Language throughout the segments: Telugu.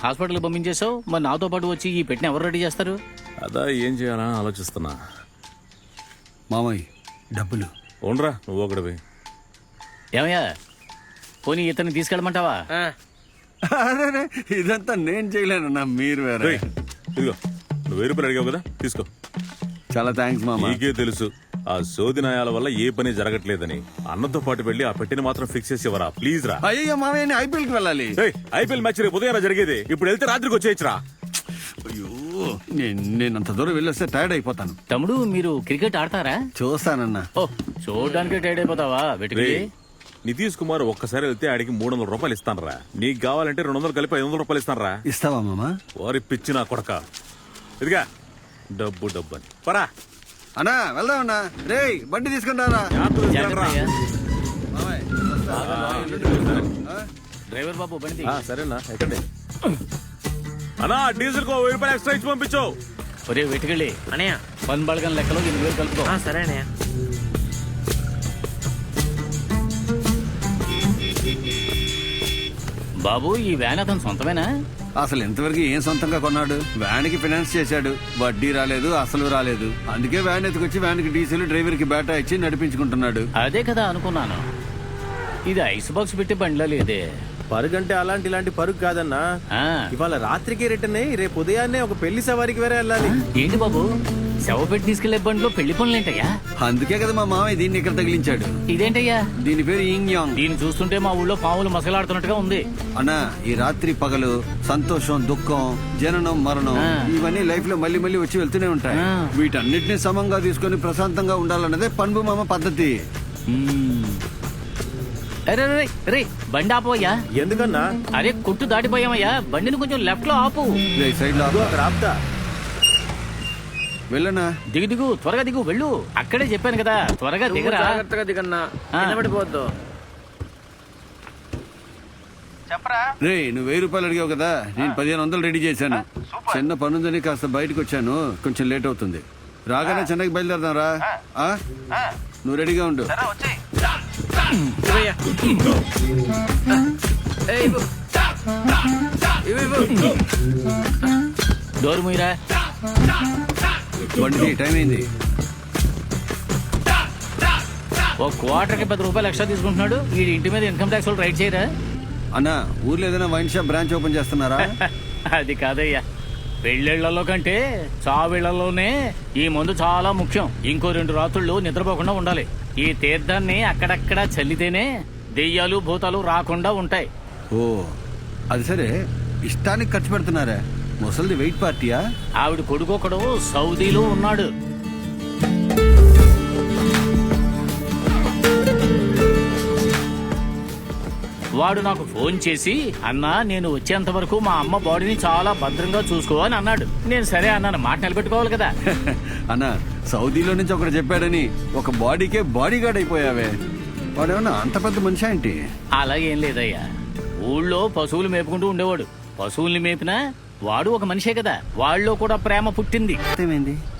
హాస్పిటల్ పంపించేసావు మరి నాతో పాటు వచ్చి ఈ పెట్టిన ఎవరు రెడీ చేస్తారు? అదా ఏం చేయాలని ఆలోచిస్తున్నా. మామయ్య డబ్బులు. ఉండరా నువ్వు ఒకటివి ఏమయ్యా పోనీ ఇతన్ని తీసుకెళ్ళమంటావా? అరే ఇదంతా నేను చేయలేనన్నా మీరు వేరే. ఇదిగో నువ్వు వెయ్యి రూపాయలు అడిగావు కదా తీసుకో. చాలా థ్యాంక్స్ మామ. నీకే తెలుసు. ఆ సోది న్యాయాల వల్ల ఏ పని జరగట్లేదని అన్నతో పాటు వెళ్ళి ఆ పెట్టిని మాత్రం ఫిక్స్ చేసి ఇవ్వరా? ప్లీజ్ రా. అయ్యో మామయ్య నేను ఐపీఎల్కి వెళ్ళాలి. ఐపీఎల్ మ్యాచ్ రేపు ఉదయం జరిగేది. ఇప్పుడు వెళ్తే రాత్రికి వచ్చేయచ్చురా. అయ్యో నేను నేను అంత దూరం వెళ్ళొస్తే టైర్డ్ అయిపోతాను. తమ్ముడు మీరు క్రికెట్ ఆడతారా? చూస్తానన్నా. ఓ చూడడానికి టైడ్ అయిపోతావా? వెతికి. రే నితీష్ కుమార్ ఒక్కసారి వెళ్తే ఆడికి మూడు వందల రూపాయలు ఇస్తానరా. నీకు కావాలంటే రెండు వందలు కలిపి ఐదు వందల రూపాయలు ఇస్తానరా. ఇస్తావా మామ? వారి పిచ్చి నా కొడక. ఇదిగా డబ్బు డబ్బు అని. పరా. అన్నా వెళ్దామన్నా రేయ్ బండి తీసుకుంటారా. డ్రైవర్ బాబు బండి ఆ, సరేనా ఎక్కండి? అన్నా డీజిల్ కో వెయ్యి రూపాయలు ఎక్స్ట్రా ఇచ్చి పంపించు. ఒరే వెతికెళ్ళి అనయ్య పన్ బళగం లెక్కలో ఎనిమిది వేలు కలుపుకో. ఆ, సరే అనయ్య బాబు ఈ వ్యాన్ అతను సొంతమేనా? అసలు ఇంతవరకు ఏం సొంతంగా కొన్నాడు? వ్యాన్కి ఫైనాన్స్ చేశాడు. వడ్డీ రాలేదు అసలు రాలేదు. అందుకే వ్యాన్ ఎత్తుకొచ్చి వ్యాన్కి డీజిల్ డ్రైవర్కి బేటా ఇచ్చి నడిపించుకుంటున్నాడు. అదే కదా అనుకున్నాను. ఇది ఐస్ బాక్స్ పెట్టి బండిలో లేదే. పరుగంటే అలాంటి ఇలాంటి పరుగు కాదన్నా. ఆ, ఇవాళ రాత్రికి రిటర్న్ అయ్యి రేపు ఉదయాన్నే ఒక పెళ్ళి సవారికి వేరే వెళ్ళాలి. ఏంటి బాబు? శవ పెట్టి తీసుకెళ్ళే బండిలో పెళ్ళి పనులేంటయ్యా అందుకే కదా మా మామయ్య దీన్ని ఇక్కడ తగిలించాడు. ఇదేంటయ్యా? దీని పేరు ఇంగ్ యాంగ్. దీన్ని చూస్తుంటే మా ఊళ్ళో పాములు మసలాడుతున్నట్టుగా ఉంది. అన్నా ఈ రాత్రి పగలు సంతోషం దుఃఖం జననం మరణం. ఇవన్నీ లైఫ్లో మళ్ళీ మళ్ళీ వచ్చి వెళ్తూనే ఉంటాయి. వీటన్నిటిని సమంగా తీసుకొని ప్రశాంతంగా ఉండాలన్నదే పన్బు మామ పద్ధతి. అరే రే, రే బండి ఆపోయ్యా ఎందుకన్నా? అరే కొట్టు దాటిపోయామయ్యా. బండిని కొంచెం లెఫ్ట్లో ఆపు. సైడ్లో ఆపు. అక్కడ ఆపుతా. వెళ్ళనా? దిగు దిగు త్వరగా దిగు వెళ్ళు. అక్కడే చెప్పాను కదా త్వరగా నువ్వు దిగరా. జాగ్రత్తగా దిగన్నా. నిలబడిపోవద్దు. రే నువ్వు వెయ్యి రూపాయలు అడిగావు కదా నేను పదిహేను వందలు రెడీ చేశాను. చిన్న పనుందని కాస్త బయటకు వచ్చాను కొంచెం లేట్ అవుతుంది. రాగానే చెన్నైకి బయలుదేరదాం రా ఆ? నువ్వు రెడీగా ఉండు. డోరు మూయరా? బండికి టైం అయింది. ఓ క్వార్టర్కి పది రూపాయలు ఎక్స్ట్రా తీసుకుంటున్నాడు. ఈ ఇంటి మీద ఇన్కమ్ ట్యాక్స్ వాళ్ళు రైట్ చేయరా? అన్నా ఊర్లో ఏదైనా వైన్ షాప్ బ్రాంచ్ ఓపెన్ చేస్తున్నారా? అది కాదయ్యా. పెళ్ళిళ్ళలో కంటే చావిళ్ళలోనే ఈ మందు చాలా ముఖ్యం. ఇంకో రెండు రాత్రుళ్ళు నిద్రపోకుండా ఉండాలి. ఈ తీర్థాన్ని అక్కడక్కడ చల్లితేనే దెయ్యాలు భూతాలు రాకుండా ఉంటాయి. ఓ అది సరే. ఇష్టానికి ఖర్చు పెడుతున్నారా. ముసలిది వెయిట్ పార్టీయా? ఆవిడ కొడుకొకడు సౌదీలో ఉన్నాడు. వాడు నాకు ఫోన్ చేసి అన్నా నేను వచ్చేంత వరకు మా అమ్మ బాడీని చాలా భద్రంగా చూసుకో అని అన్నాడు. నేను సరే అన్నాను మాట నిలబెట్టుకోవాలి కదా. అన్నా సౌదీలో నుంచి ఒకడు చెప్పాడని ఒక బాడీకే బాడీ గార్డ్ అయిపోయావే. వాడేమన్నా అంత పెద్ద మనిషి ఏంటి? అలా ఏం లేదయ్యా. ఊళ్ళో పశువులు మేపుకుంటూ ఉండేవాడు. పశువుల్ని మేపినా వాడు ఒక మనిషే కదా. వాళ్ళలో కూడా ప్రేమ పుట్టింది.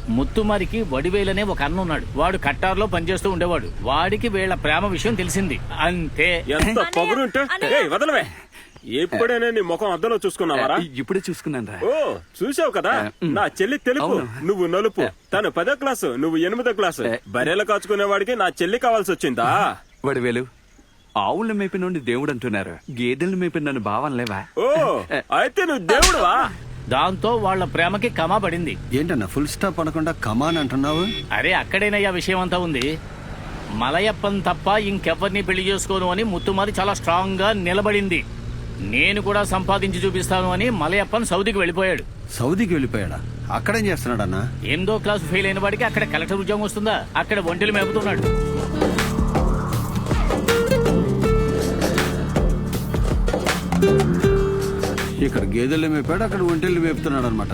ముత్తుమారికి వడివేలనే ఒక అన్న ఉన్నాడు వాడు కట్టార్లో పనిచేస్తూ ఉండేవాడు. వాడికి వీళ్ళ ప్రేమ విషయం తెలిసింది. అంతే. ఎంత పొగరుంటే ఏయ్ వదలవే. ఎప్పుడైనా నీ ముఖం అద్దంలో చూసుకున్నావారా? ఇప్పుడే చూసుకున్నాను రా. ఓ చూసావు కదా? నా చెల్లి తెలుపు. నువ్వు నలుపు. తను పదో క్లాసు నువ్వు ఎనిమిదో క్లాసు. బర్రెలు కాచుకునేవాడికి నా చెల్లి కావాల్సి వచ్చిందా? వడివేలు. ఆవుల్ని నుండి దేవుడు అంటున్నారు. గేదెల్ని మేపిన నన్ను భావనలేవా ఓ అయితే నువ్వు దేవుడువా? దాంతో వాళ్ళ ప్రేమకి కమా పడింది. ఏంటన్నా ఫుల్ స్టాప్ అనకుండా కమాన్ అంటున్నావు? అరే అక్కడేనయ్యా విషయం అంతా ఉంది? మలయప్పన్ తప్ప ఇంకెవ్వరిని పెళ్ళి చేసుకోను అని ముత్తుమారి చాలా స్ట్రాంగ్గా నిలబడింది. నేను కూడా సంపాదించి చూపిస్తాను అని మలయప్పన్ సౌదీకి వెళ్ళిపోయాడు. సౌదీకి వెళ్ళిపోయాడా? అక్కడేం చేస్తున్నాడన్నా? ఎనిమిదో క్లాస్ ఫెయిల్ అయిన వాడికి అక్కడ కలెక్టర్ ఉద్యోగం వస్తుందా? అక్కడ ఒంటెలు మేపుతున్నాడు. ఇక్కడ గేదెలు మేపాడు అక్కడ ఒంటెళ్ళు మేపుతున్నాడు అనమాట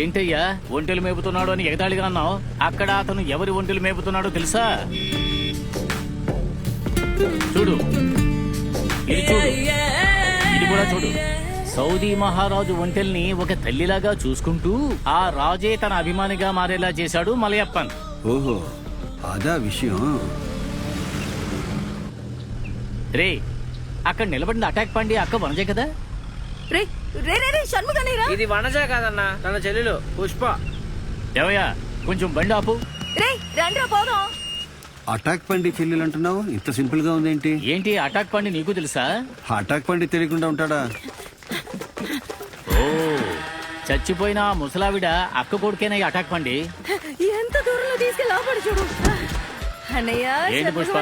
ఏంటయ్యా? ఒంటెలు మేపుతున్నాడు అని ఎగతాళిగా అన్నావు? అక్కడ అతను ఎవరి ఒంటెలు మేపుతున్నాడో తెలుసా? చూడు. ఇది చూడు. ఇది కూడా చూడు. సౌదీ మహారాజు ఒంటెల్ని ఒక తల్లిలాగా చూసుకుంటూ ఆ రాజే తన అభిమానిగా మారేలా చేశాడు మలయప్పన్. ఓహో అదా విషయం. రే అక్కడ నిలబడిన అటాక్ పండి అక్క వనజే కదా? రే రే రే రే షణ్ముగనేరా ఇది వనజ కాదన్నా తన చెల్లెలు పుష్ప. ఏమయ్యా కొంచెం బండి ఆపు. రే రండ్రా పోదాం. అటాక్ పండి చెల్లెలు అంటున్నావు? ఇంత సింపుల్గా ఉందేంటి? ఏంటి అటాక్ పండి నీకు తెలుసా? అటాక్ పండి తెలియకుండా ఉంటాడా? ఓ చచ్చిపోయిన ముసలావిడ అక్క కొడుకేనా ఈ అటాక్ పండి? ఎంత దూరంలో తీసుకెళ్ళి లోపడి చూడు. అన్నయ్య ఏంటి పుష్ప.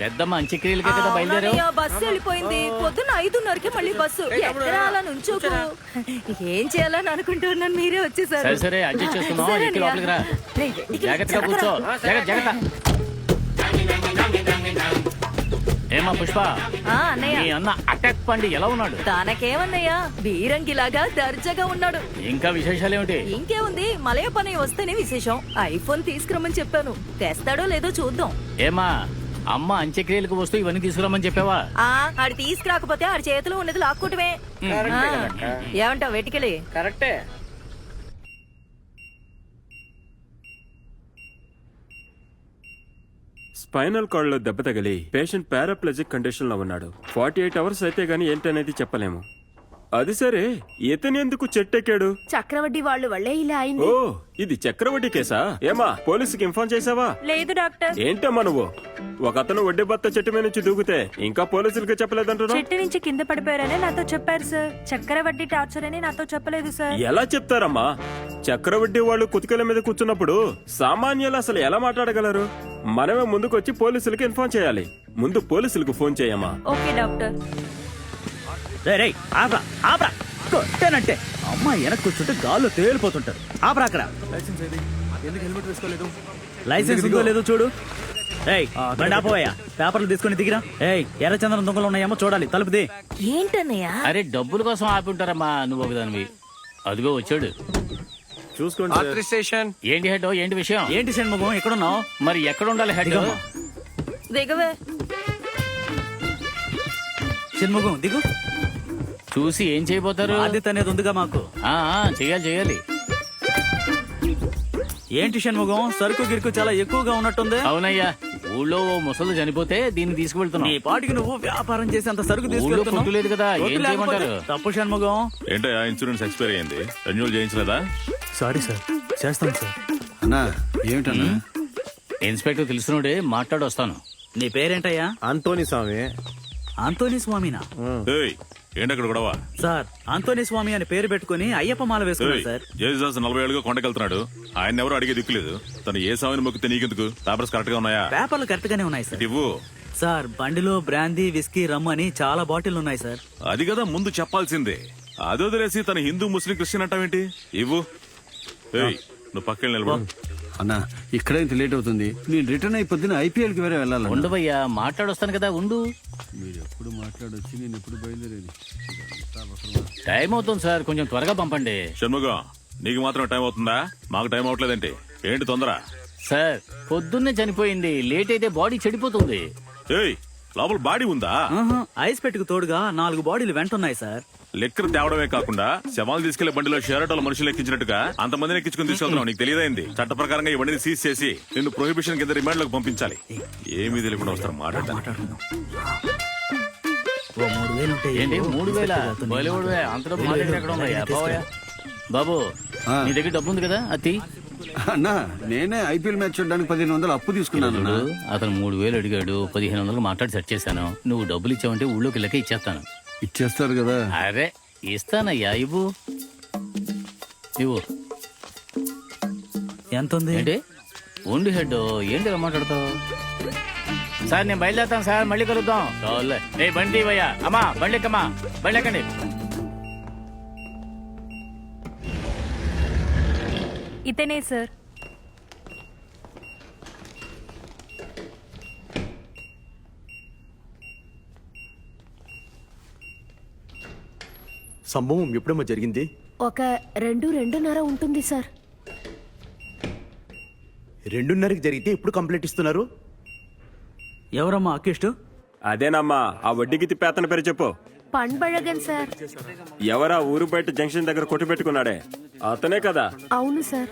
పెద్దమ్మ అంత్యక్రియలకే కదా బయలుదేరావు? బస్సు వెళ్ళిపోయింది. పొద్దున్న ఐదున్నరకి మళ్ళీ బస్సు. ఎక్కడ అలా నుంచోకు? ఏం చేయాలని అనుకుంటున్నాను మీరే వచ్చేసారు. సరే సరే అడ్జస్ట్ అన్నయ్య. లోపలికి రా. జాగ్రత్తగా జాగ్రత్త. కూర్చో. జాగ్రత్త జాగ్రత్త. ఏమా పుష్ప? ఆ, అన్నయ్య. అన్న అటాక్ పండి ఎలా ఉన్నాడు? తనకేమన్నయ్యా? బీరంగిలాగా దర్జాగా ఉన్నాడు. ఇంకా విశేషాలు ఏమిటి ఇంకేముంది? మలయ పని వస్తేనే విశేషం. ఐఫోన్ తీసుకురమ్మని చెప్పాను. తెస్తాడో లేదో చూద్దాం. ఏమా? అమ్మ అంత్యక్రియలకు వస్తూ ఇవన్నీ తీసుకురామని చెప్పావా? ఆ ఆడు తీసుకురాకపోతే ఆడి చేతిలో ఉన్నది లాక్కుంటమే. ఏమంటావు వెటికలి కరెక్టే. స్పైనల్ కార్డ్లో దెబ్బ తగిలి పేషెంట్ పారాప్లజిక్ కండిషన్లో ఉన్నాడు. ఫార్టీ ఎయిట్ అవర్స్ అయితే గానీ ఏంటనేది చెప్పలేము. అది సరే. ఇతను ఎందుకు చెట్టెక్కాడు? చక్రవడ్డీ వాళ్ళు వల్లే ఇలా అయింది. ఓ ఇది చక్రవడ్డీ కేసా? ఏమా పోలీసుకి ఇన్ఫార్మ్ చేసావా లేదు డాక్టర్. ఏంటమ్మా నువ్వు? ఒక అతను వడ్డీ బత్త చెట్టు మీద నుంచి దూకితే ఇంకా పోలీసులకి చెప్పలేదంటున్నావు? చెట్టు నుంచి కింద పడిపోయారని నాతో చెప్పారు సార్. చక్రవడ్డీ టార్చర్ అని నాతో చెప్పలేదు సార్. ఎలా చెప్తారమ్మా? చక్రవడ్డీ వాళ్ళు కుతికల మీద కూర్చున్నప్పుడు సామాన్యులు అసలు ఎలా మాట్లాడగలరు? మనమే ముందుకొచ్చి పోలీసులకి ఇన్ఫార్మ్ చేయాలి. ముందు పోలీసులకు ఫోన్ చేయమ్మా. Okay doctor. రేయ్ ఆపరా ఆపరా. కొట్టేనంటే అమ్మాయి వెనక్కి కూర్చుంటే గాల్లో తేలిపోతుంటారు. ఆపరా అక్కడ. లైసెన్స్ ఉందో లేదో చూడు. ఏయ్ బండి ఆపోయా పేపర్లు తీసుకొని దిగిరా. ఏయ్ ఎర్రచందనం దొంగలు ఉన్నాయేమో చూడాలి. తలుపుది ఏంటన్నయ్య? అరే డబ్బుల కోసం ఆపి ఉంటారమ్మా నువ్వు ఒకదానివి. అదిగో వచ్చాడు. ఆర్ట్రీ స్టేషన్. ఏంటి హెడ్? ఏంటి విషయం? ఏంటి షణ్ముఖం ఎక్కడున్నావు? మరి ఎక్కడ ఉండాలి హెడ్. దిగవే. షణ్ముఖం దిగు. చూసి ఏం చేయబోతారు? బాధ్యత అనేది ఉందిగా మాకు. ఆ, ఆ, చెయ్యాలి చెయ్యాలి ఏంటి షణ్ముఖం? సరుకు గిరుకు చాలా ఎక్కువగా ఉన్నట్టుంది. అవునయ్యా ఊళ్ళో ఓ ముసలు చనిపోతే దీన్ని నీ తీసుకువెళ్తున్నాం పాటికి నువ్వు వ్యాపారం చేసి అంత సరుకు తీసుకెళ్తున్నావు ఫుడ్ లేదు కదా ఏం వద్దు లేకపోతే చేయమంటారు? తప్పు షణ్ముఖం. ఏంటో ఇన్సూరెన్స్ ఎక్స్పైర్ అయ్యింది రెన్యూల్ చేయించలేదా? సారీ సార్ చేస్తాను సార్. అన్నా ఏమిటన్నా? ఇన్స్పెక్టర్ తెలిసినోడే మాట్లాడి వస్తాను నీ పేరేంటయ్యా? అంతోని స్వామి ఆంతోని స్వామినా? ఏయ్ గొడవ? సార్ ఆంతోని స్వామి అని పేరు పెట్టుకుని అయ్యప్ప మాల వేసుకున్నాడు సార్. నలభై ఏళ్ళుగా కొండకెళ్తున్నాడు. ఆయన ఎవరు అడిగే దిక్కులేదు తను ఏ సామిని మొక్కితే నీకెందుకు? పేపర్స్ కరెక్ట్గా ఉన్నాయా? పేపర్లు కరెక్ట్ గానే ఉన్నాయి సార్. ఇవ్వు. సార్ బండిలో బ్రాందీ విస్కీ రమ్ అని చాలా బాటిల్ ఉన్నాయి సార్. అది కదా ముందు చెప్పాల్సిందే. అదో తెలిసి తన హిందూ ముస్లిం క్రిస్టియన్ అంటావేంటి? ఇవ్వు. ఏయ్ నువ్వు పక్కన నిలబడు. అన్నా ఇక్కడే ఇంత లేట్ అవుతుంది. నేను రిటర్న్ అయి పొద్దున ఐపీఎల్కి వేరే వెళ్ళాలన్నా. ఉండవయ్యా మాట్లాడి వస్తాను కదా ఉండు. మీరు ఎప్పుడు మాట్లాడొచ్చి నేను ఎప్పుడు బయలుదేరేది? టైం అవుతుంది సార్ కొంచెం త్వరగా పంపండి. షణ్ముగం నీకు మాత్రం టైం అవుతుందా? మాకు టైం అవట్లేదంటే. ఏంటి తొందర? సార్ పొద్దున్నే చనిపోయింది. లేట్ అయితే బాడీ చెడిపోతుంది. ఏయ్ లోపల బాడీ ఉందా? ఐస్ పెట్టుకు తోడుగా నాలుగు బాడీలు వెంటున్నాయి సార్. లెక్కలు తేవడమే కాకుండా శవాలు తీసుకెళ్ళే బండిలో షేరటోల మనుషులు ఎక్కించినట్టుగా అంతమందిని ఎక్కించుకుని తీసుకెళ్తున్నావు. నీకు తెలియదైంది? చట్ట ప్రకారంగా ఈ బండిని సీజ్ చేసి నిన్ను ప్రొహిబిషన్ కింద రిమాండ్లోకి పంపించాలి. ఏమీ తెలియకుండా వస్తారు మాట్లాడటానికి ఓ మూడు వేలు ఉంటాయి ఏంటి? మూడు వేల? బాలీవుడ్ అంత డబ్బు మా దగ్గర ఎక్కడ ఉందయ్యా బావయ్య? బాబు. నీ దగ్గర డబ్బు ఉంది కదా అతి అన్నా నేనే ఐపీఎల్ మ్యాచ్ చూడడానికి పదిహేను వందలు అప్పు తీసుకున్నాను. అతను మూడు వేలు అడిగాడు పదిహేను వందలు మాట్లాడి సెట్ చేశాను. నువ్వు డబ్బులు ఇచ్చావంటే ఊళ్ళోకి వెళ్ళక ఇచ్చేస్తాను. ఇచ్చేస్తారు కదా. అరే ఇస్తానయ్యా ఇవ్వు. ఇవ్వు. ఎంత ఉంది ఏంటి? ఉండి హెడ్ ఏంటి ఇలా మాట్లాడతావు? సార్ నేను బయలుదేరుతాను సార్ మళ్ళీ కలుద్దాం. చాలే ఏ బండి ఇవ్వయ్యా. అమ్మా బండి ఎక్కమ్మా? బండి ఎక్కండి. ఇతనే సార్. సంభవం ఎప్పుడమ్మా జరిగింది? ఒక రెండు రెండున్నర ఉంటుంది సార్. రెండున్నరకి జరిగితే ఎప్పుడు కంప్లైంట్ ఇస్తున్నారు? ఎవరమ్మా అక్కిష్టు? అదేనమ్మా ఆ వడ్డీకి తిప్పేతన పేరు చెప్పు. పండ్బழగన్ సార్. ఎవరా ఊరు బయట జంక్షన్ దగ్గర కొట్టు పెట్టుకున్నాడే? అతనే కదా. అవును సార్.